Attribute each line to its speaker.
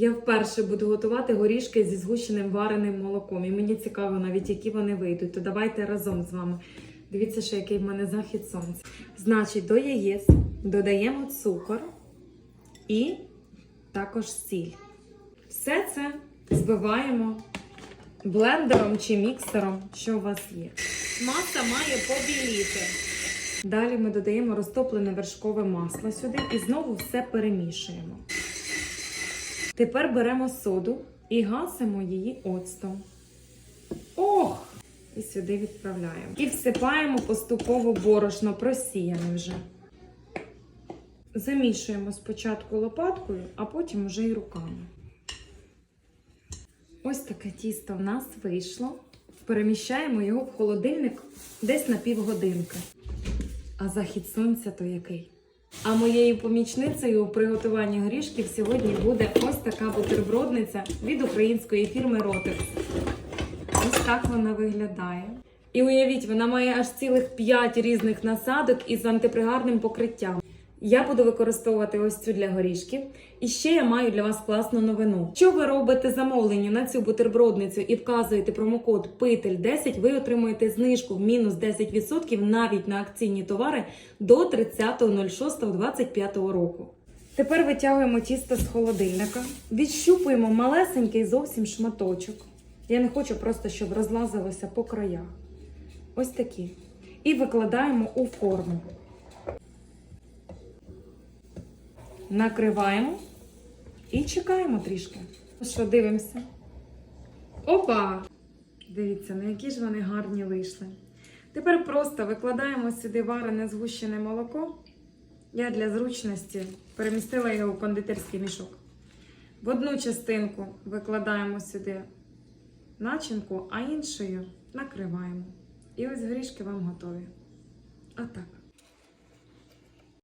Speaker 1: Я вперше буду готувати горішки зі згущеним вареним молоком. І мені цікаво навіть, які вони вийдуть. То давайте разом з вами. Дивіться, що який в мене захід сонця. Значить, до яєць додаємо цукор і також сіль. Все це збиваємо блендером чи міксером, що у вас є. Маса має побіліти. Далі ми додаємо розтоплене вершкове масло сюди і знову все перемішуємо. Тепер беремо соду і гасимо її оцтом. Ох! І сюди відправляємо. І всипаємо поступово борошно, просіяне вже. Замішуємо спочатку лопаткою, а потім вже й руками. Ось таке тісто в нас вийшло. Переміщаємо його в холодильник десь на півгодинки. А захід сонця то який? А моєю помічницею у приготуванні горішків сьогодні буде ось така бутербродниця від української фірми Ротекс. Ось так вона виглядає. І уявіть, вона має аж цілих 5 різних насадок із антипригарним покриттям. Я буду використовувати ось цю для горішків. І ще я маю для вас класну новину. Якщо ви робите замовлення на цю бутербродницю і вказуєте промокод PITEL10, ви отримуєте знижку в мінус 10% навіть на акційні товари до 30.06.25 року. Тепер витягуємо тісто з холодильника, відщупуємо малесенький зовсім шматочок. Я не хочу просто, щоб розлазилося по краях. Ось такі. І викладаємо у форму. Накриваємо і чекаємо трішки. Ну Що, дивимося? Опа! Дивіться, на які ж вони гарні вийшли. Тепер просто викладаємо сюди варене згущене молоко. Я для зручності перемістила його в кондитерський мішок. В одну частинку викладаємо сюди начинку, а іншою накриваємо. І ось горішки вам готові. Отак.